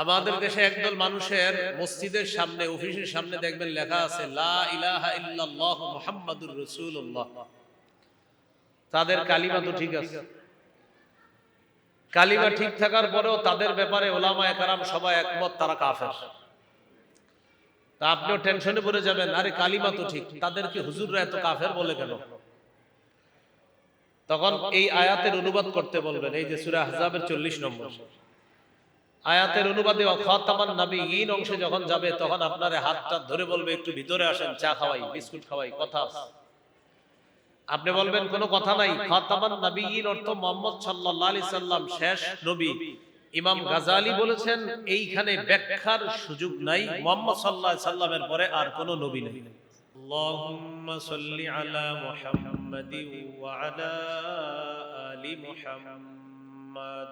আমাদের দেশে একদল মানুষের মসজিদের সামনে, অফিসের সামনে দেখবেন লেখা আছে, লা ইলাহা ইল্লাল্লাহ মুহাম্মাদুর রাসূলুল্লাহ। তাদের কালিমা তো ঠিক আছে। কালিমা ঠিক থাকার পরেও তাদের ব্যাপারে ওলামা একরাম সবাই একমত, তারা কাফের। তা আপনিও টেনশনে পড়ে যাবেন, আরে কালিমা তো ঠিক তাদেরকে হুজুররা এত কাফের বলে কেন? তখন এই আয়াতের অনুবাদ করতে বলবেন, এই যে সূরা আহজাবের 40 নম্বর। আয়াতের অনুবাদে খাতামান নবী ইন অংশে যখন যাবে তখন আপনার হাতটা ধরে বলবে একটু ভিতরে আসেন চা খাওয়াই বিস্কুট খাওয়াই কথা আছে। আপনি বলবেন কোনো কথা নাই খাতামান নবীন অর্থ মোহাম্মদ সাল্লাল্লাহু আলাইহি সাল্লাম শেষ নবী ইমাম গাজালি বলেছেন এইখানে ব্যাখ্যার সুযোগ নাই মোহাম্মদ সাল্লাল্লাহু আলাইহি সাল্লামের পরে আর কোনো নবী নেই اللهم صل على محمد وعلى آل محمد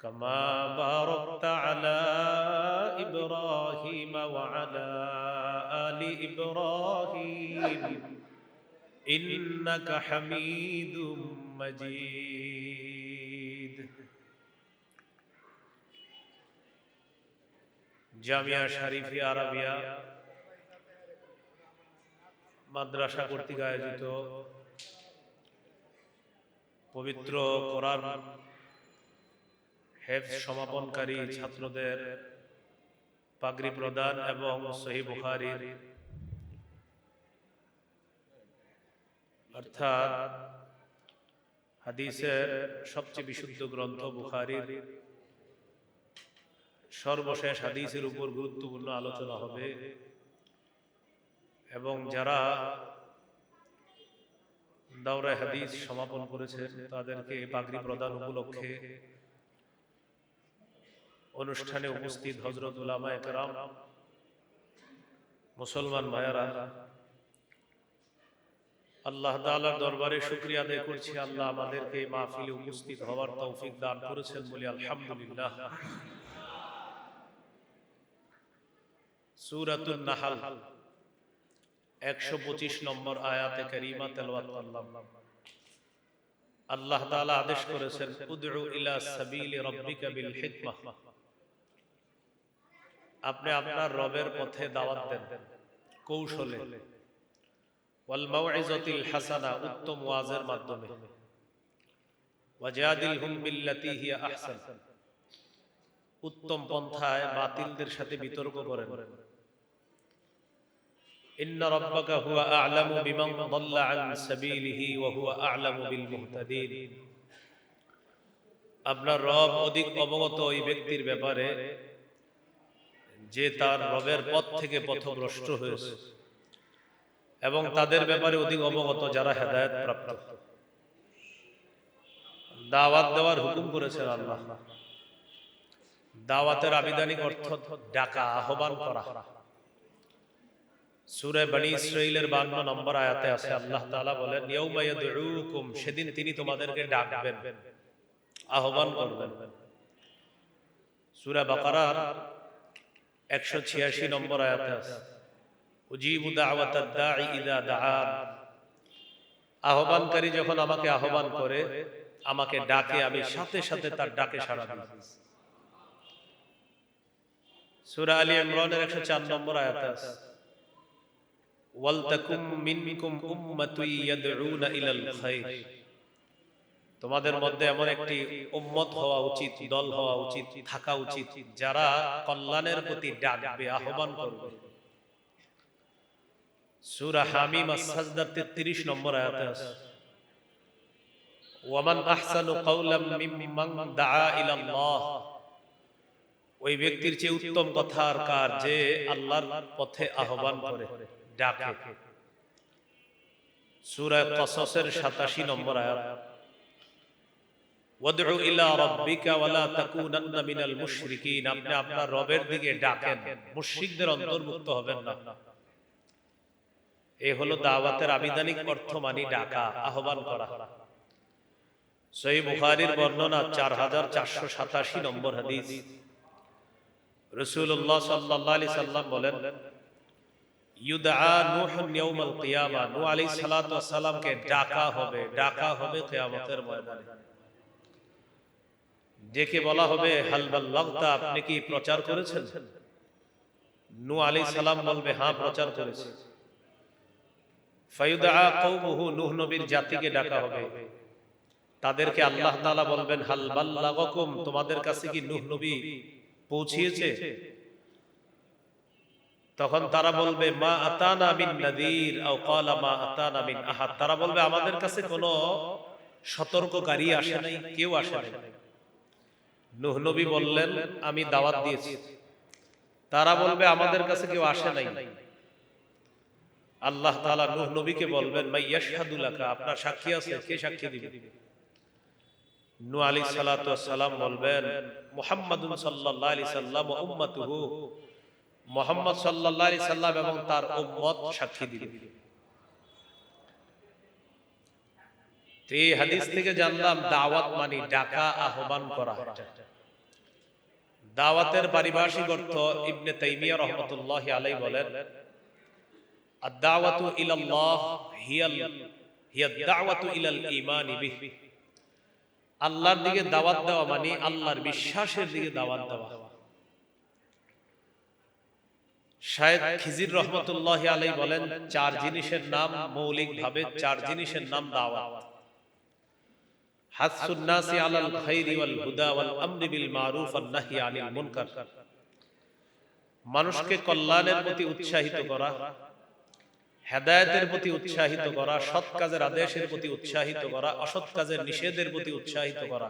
كما باركت على إبراهيم وعلى آل إبراهيم إنك حميد مجيد জামিয়া শরীফিয়া আরবিয়া মাদ্রাসা কর্তৃক আয়োজিত পবিত্র কোরআন হেফজ সমাপনকারী ছাত্রদের পাগড়ি প্রদান এবং সহি বুখারীর অর্থাৎ হাদিসের সবচেয়ে বিশুদ্ধ গ্রন্থ বুখারীর সর্বশেষ হাদিসের উপর গুরুত্বপূর্ণ আলোচনা হবে এবং যারা দাওরা হাদিস সমাপন করেছে তাদেরকে পাগড়ি প্রদান উপলক্ষে অনুষ্ঠানে উপস্থিত হজরত উলামা একরাম। মুসলমান ভাইয়ারা আল্লাহ তাআলার দরবারে শুকরিয়া আদায় করছি। আল্লাহ আমাদেরকে এই মাহফিলে উপস্থিত হওয়ার তৌফিক দান করেছেন বলি আলহামদুলিল্লাহ। সূরাতুন নাহাল। 125 নম্বর আয়াতে কারীমা তেলাওয়াত করলাম। আল্লাহ তাআলা আদেশ করেছেন উদউ ইলা সাবিলি রাব্বিকা বিল হিকমাহ আপনি আপনার রবের পথে দাওয়াত দেন। কৌশলে। ওয়াল মাউইজাতিল হাসানা উত্তম ওয়াজের মাধ্যমে। ওয়াজাদিলহুম বিল্লাতি হিয়া আহসান। উত্তম পন্থায় বাতিলদের সাথে বিতর্ক করেন। ইন্না রাব্বাকা হুয়া আ'লামু বিমান দাল্লা আন সাবিলিহি ওয়া হুয়া আ'লামু বিল মুহতাদিন। আপনার রব অধিক অবগত ওই ব্যক্তির ব্যাপারে যে তার রবের পথ থেকে পথভ্রষ্ট হয়েছে। এবং তাদের ব্যাপারে অধিক অবগত যারা হেদায়েত প্রাপ্ত। দাওয়াত দেওয়ার হুকুম করেছেন আল্লাহ। দাওয়াতের আবিধানিক অর্থ ডাকা আহ্বান করা। সূরা বনি ইসরাইলের 52 নম্বর আয়াতে আছে আল্লাহ তাআলা বলেন ইয়াউমা ইয়াদউকুম সেদিন তিনি তোমাদেরকে ডাকবেন আহ্বান করবেন। সূরা বাকারার 186 নম্বর আয়াতে আছে। উজিবু দাওয়াতাদ দাঈ ইযা দাআন। আহ্বানকারী যখন আমাকে আহ্বান করে, আমাকে ডাকে, আমি সাথে সাথে তার ডাকে সাড়া দিই। সূরা আলী ইমরানের 104 নম্বর আয়াত আছে। ওয়ালতাকুম মিনকুম উম্মাতুন ইয়াদউনা ইলাল খায়র তোমাদের মধ্যে এমন একটি উম্মত হওয়া উচিত, দল হওয়া উচিত, থাকা উচিত, যারা কল্যাণের প্রতি ডাকবে, আহ্বান করবে। সূরা হামিম আস-সাজদা 33 নম্বর আয়াতে আছে। ওয়ামান আহসানু কাওলাম মিম্মান দাআ ইলা ওই ব্যক্তির চেয়ে উত্তম কথা আর কার, যে আল্লাহর পথে আহ্বান করে, ডাকে। সূরা কসসের 87 নম্বর আয়াত। ওয়াদউ ইলা রাব্বিকা ওয়ালা তাকুনান্না মিনাল মুশরিকিন। আপনি আপনার রবের দিকে ডাকেন। মুশরিকদের অন্তর্ভুক্ত হবেন না। এই হলো দাওয়াতের আবিধানিক অর্থ মানি ডাকা। আহ্বান করা। সহি বুখারীর বর্ণনা চার হাজার চারশো সাতাশি নম্বর হাদিস। রসুল্লাহ সাল্লাহ আলি সাল্লাম বলেন ইউদা নূহ ইয়াউমাল কিয়ামা। নূহ আলাইহিস সালাতু ওয়াস সালামকে ডাকা হবে। ডাকা হবে কিয়ামতের ময়দানে। ডেকে বলা হবে হাল বাল্লাগতা আপনি কি প্রচার করেছেন? নূহ আলাইহিস সালাম বলবে হ্যাঁ প্রচার করেছি। নূহ নবীর জাতিকে ডাকা হবে। তাদেরকে আল্লাহ বলবেন তোমাদের কাছে কি নূহ নবী পৌঁছিয়েছে? তখন তারা বলবে, মা আতানা মিন নাদির মা তারা বলবে, আমাদের কাছে কোনো সতর্ককারী আসে নাই, কেউ আসে নাই। নবী বললেন আমি দাওয়াত দিয়েছি। তারা বলবে আমাদের কাছে কেউ আসে নাই। আল্লাহ তাআলা নূহ নবীকে বলবেন মাই ইয়াশহাদু লাকা আপনার সাক্ষী আছে কে সাক্ষী দিবে? নূহ আলাইহিস সালাতু ওয়াস সালাম বলবেন মুহাম্মাদুন সাল্লাল্লাহু আলাইহি সাল্লাম ওয়া উম্মাতুহু। মুহাম্মদ সাল্লাল্লাহু আলাইহি সাল্লাম এবং তার উম্মত সাক্ষী দিবে। এই হাদিস থেকে জানলাম দাওয়াত মানে ডাকা আহ্বান করা। দাওয়াতের পারিভাষিক অর্থ ইবনে তাইমিয়া রহমতুল্লাহ আলাই বলেন আদ-দাওয়াতু ইলাল্লাহ হিয়াল হিয়া দাওয়াতু ইলাল ঈমানি বিহি আল্লাহর দিকে দাওয়াত দেওয়া মানে আল্লাহর বিশ্বাসের দিকে দাওয়াত দেওয়া। শায়দ খিজির রহমতুল্লাহ আলাই বলেন চার জিনিসের নাম মৌলিক ভাবে চার জিনিসের নাম দাওয়াত। মানুষকে কল্যাণের প্রতি উৎসাহিত করা, হেদায়েতের প্রতি উৎসাহিত করা, সৎ কাজের আদেশের প্রতি উৎসাহিত করা, অসৎ কাজের নিষেধের প্রতি উৎসাহিত করা,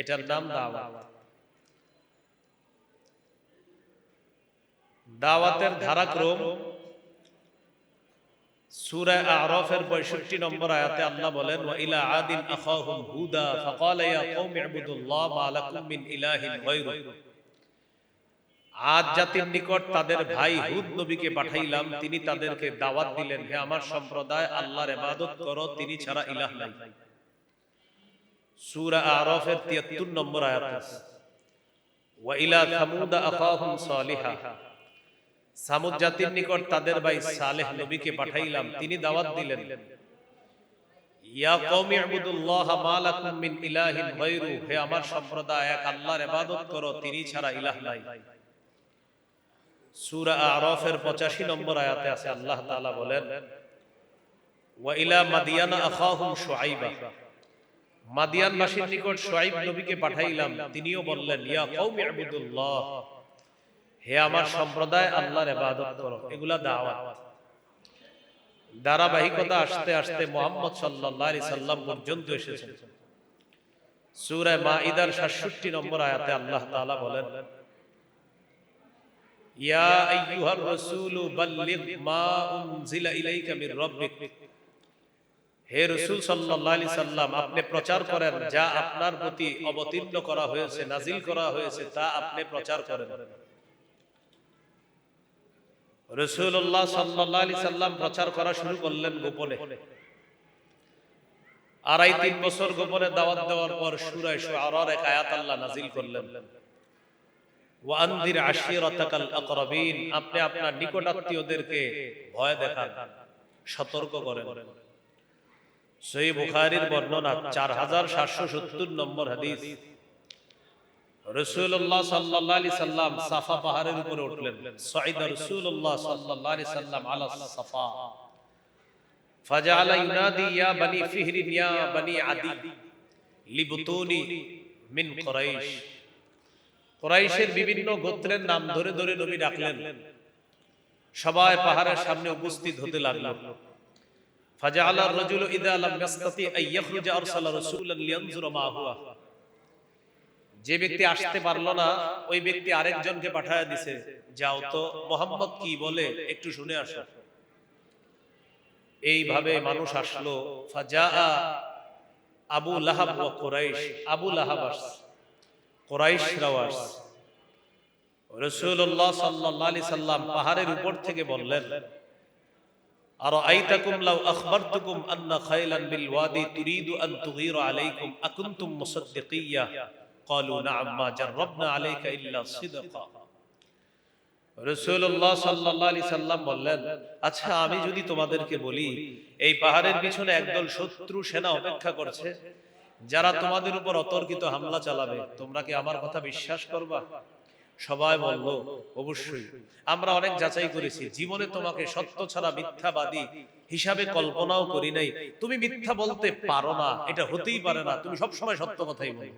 এটার নাম দাওয়াত। দাওয়াতের ধারাক্রম আরাফের 65 নম্বর আয়াতে আল্লাহ বলেন, ওয়া ইলা আদিন আখাহুম হুদা ইয়া ইবুদুল্লাহ মা লাকুম মিন ইলাহিন গায়রু জাতির নিকট তাদের ভাই হুদ নবীকে পাঠাইলাম, তিনি তাদেরকে দাওয়াত দিলেন, হে আমার সম্প্রদায়, আল্লাহর ইবাদত করো, তিনি ছাড়া ইলাহ নাই। সূরা আরাফের 73 নম্বর আয়াত ওয়া ইলা আখাহুম সালিহা। সামুদ জাতির নিকট তাদের ভাই সালেহ নবীকে পাঠাইলাম তিনি দাওয়াত দিলেন। ইয়া কওমি ইবুদুল্লাহ মা লাকুম মিন ইলাহিন গায়রু হে আমার সম্প্রদায় এক আল্লাহর ইবাদত করো তিনি ছাড়া ইলাহ নাই। সূরা আরাফের 85 নম্বর আয়াতে আছে আল্লাহ তাআলা বলেন ওয়া ইলা মাদিয়ানা আখাহুম শুআইবা। মাদিয়ানবাসীর নিকট শুআইব নবীকে পাঠাইলাম তিনিও বললেন ইয়া কওমি ইবুদুল্লাহ হে আমার সম্প্রদায়, আল্লাহর ইবাদত করো। এগুলা দাওয়াত। ধারাবাহিকতা আসতে আসতে মোহাম্মদ আলাইহি সাল্লাম পর্যন্ত এসেছে সূরা মাইদার 67 নম্বর আয়াতে আল্লাহ তাআলা বলেন, ইয়া আইয়ুহার মা ইলাইকা মির হে রাসূল সাল্লাল্লাহু আলাইহি সাল্লাম, আপনি প্রচার করেন যা আপনার প্রতি অবতীর্ণ করা হয়েছে নাজিল করা হয়েছে, তা আপনি প্রচার করেন। রসুল্লাহ সাল্লাহ আলি সাল্লাম প্রচার করা শুরু করলেন গোপনে। আড়াই তিন বছর গোপনে দাওয়াত দেওয়ার পর সুরায় শুআরার এক আয়াত আল্লাহ নাজিল করলেন। ওয়ানদির আপনি আপনার নিকটাত্মীয়দেরকে ভয় দেখান, সতর্ক করেন। সহিহ বুখারীর বর্ণনা 4770 নম্বর হাদিস। রসুল্লাহ সাল্লাল্লাহু আলাইহি সাল্লাম সাফা পাহাড়ের উপরে উঠলেন। সাইদা রাসূলুল্লাহ সাল্লাল্লাহু আলাইহি সাল্লাম আলা সাফা। ফাজআলা ইউনাদি, ইয়া বনি ফিহর ইয়া বনি আদি, লিবতুনি মিন কুরাইশ। কুরাইশের বিভিন্ন গোত্রের নাম ধরে ধরে নবী ডাকলেন। সবাই পাহাড়ের সামনে উপস্থিত হতে লাগল। ফাজআলা আর-রাজুলু ইযা লাম ইয়াস্তাতি আন ইয়াখরুজা আরসালা রাসূলান লিয়ানজুরা মা হুয়া। যে ব্যক্তি আসতে পারল না ওই ব্যক্তি আরেকজনকে পাঠায় দিছে। যাও তো মোহাম্মদ কি বলে একটু শুনে আসো। এইভাবে মানুষ আসলো আবু লাহাব কোরাইশ। আবু লাহাব আসছে। কোরাইশরাও আসছে। রসুল্লাহ সাল্লাহ আলি সাল্লাম পাহাড়ের উপর থেকে বললেন আর আইতাকুম লাউ আখবারতুকুম আন্না খাইলান বিল ওয়াদি তুরিদু আন তুগীরা আলাইকুম আকুনতুম মুসাদ্দিকিয়া। قالوا نعم ما جربنا عليك الا صدقا রসুল্লাহ সাল্লাহ আলি সাল্লাম বললেন আচ্ছা আমি যদি তোমাদেরকে বলি এই পাহাড়ের পিছনে একদল শত্রু সেনা অপেক্ষা করছে যারা তোমাদের উপর অতর্কিত হামলা চালাবে তোমরা কি আমার কথা বিশ্বাস করবা সবাই বলল অবশ্যই আমরা অনেক যাচাই করেছি জীবনে তোমাকে সত্য ছাড়া মিথ্যাবাদী হিসাবে কল্পনাও করি নাই তুমি মিথ্যা বলতে পারো না এটা হতেই পারে না তুমি সবসময় সত্য কথাই বলো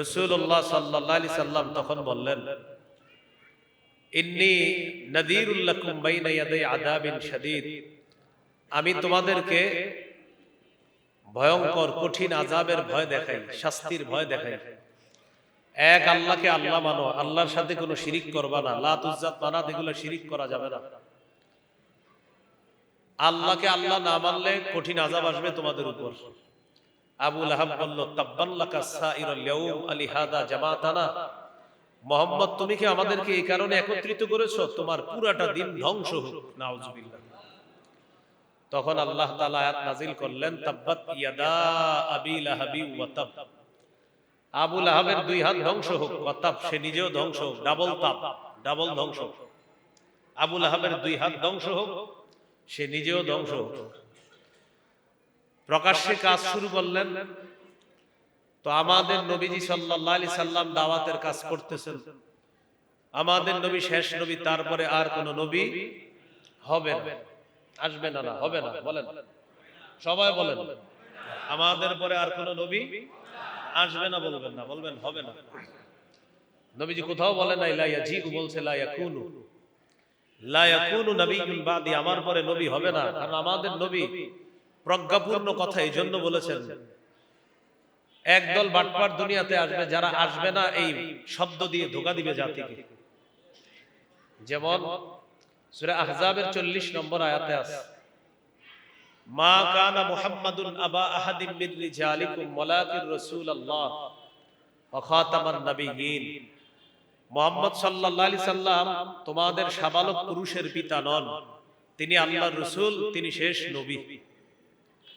রসুল্লাহ সাল্লাহ আলি সাল্লাম তখন বললেন, ইন্নি নদীরুল্লাকুম বাইনা ইয়াদাই আদাবিন শাদীদ। আমি তোমাদেরকে ভয়ঙ্কর, কঠিন আজাবের ভয় দেখাই, শাস্তির ভয় দেখাই। এক আল্লাহকে আল্লাহ মানো, আল্লাহর সাথে কোনো শিরিক করবা না। লাত উজ্জাত মানাত শিরিক করা যাবে না। আল্লাহকে আল্লাহ না মানলে কঠিন আজাব আসবে তোমাদের উপর। আবুল আহাব বলল, তাব্বাল্লাকা সাইরুল ইয়াউম আলি হাদা জামাতানা। মোহাম্মদ, তুমি কি আমাদেরকে এই কারণে একত্রিত করেছ? তোমার পুরাটা দিন ধ্বংস হোক। নাউজুবিল্লাহ। তখন আল্লাহ তাআলা আয়াত নাজিল করলেন, তাব্বাত ইয়াদা আবি লাহাবি ওয়া তাব। আবুল আহাবের দুই হাত ধ্বংস হোক, ওয়া সে নিজেও ধ্বংস হোক। ডাবল তাব, ডাবল ধ্বংস আবুল আহাবের দুই হাত ধ্বংস হোক, সে নিজেও ধ্বংস হোক। প্রকাশ্যে কাজ শুরু করলেন। তো আমাদের নবীজি সাল্লাহ আলি সাল্লাম দাওয়াতের কাজ করতেছেন। আমাদের নবী শেষ নবী তারপরে আর কোন নবী হবে না। আসবে না না হবে না বলেন। সবাই বলেন। আমাদের পরে আর কোন নবী আসবে না বলবেন না বলবেন হবে না। নবীজি কোথাও বলে নাই লাইয়া জি বলছে লাইয়া কুনু লাইয়া কুনু নবী বাদি আমার পরে নবী হবে না। কারণ আমাদের নবী প্রজ্ঞাপূর্ণ কথা এই জন্য বলেছেন। একদল বাটপার দুনিয়াতে আসবে, যারা আসবে না এই শব্দ দিয়ে ধোকা দিবে জাতিকে। যেমন আহজাবের 40 নম্বর আয়াতে আছে, মা কানা মুহাম্মাদুন আবা আহাদিম মিন রিজালিকুম রাসূলুল্লাহ ওয়া খাতামান মুহাম্মদ সাল্লাল্লাহু আলাইহি সাল্লাম তোমাদের সাবালক পুরুষের পিতা নন, তিনি আল্লাহর রাসূল, তিনি শেষ নবী।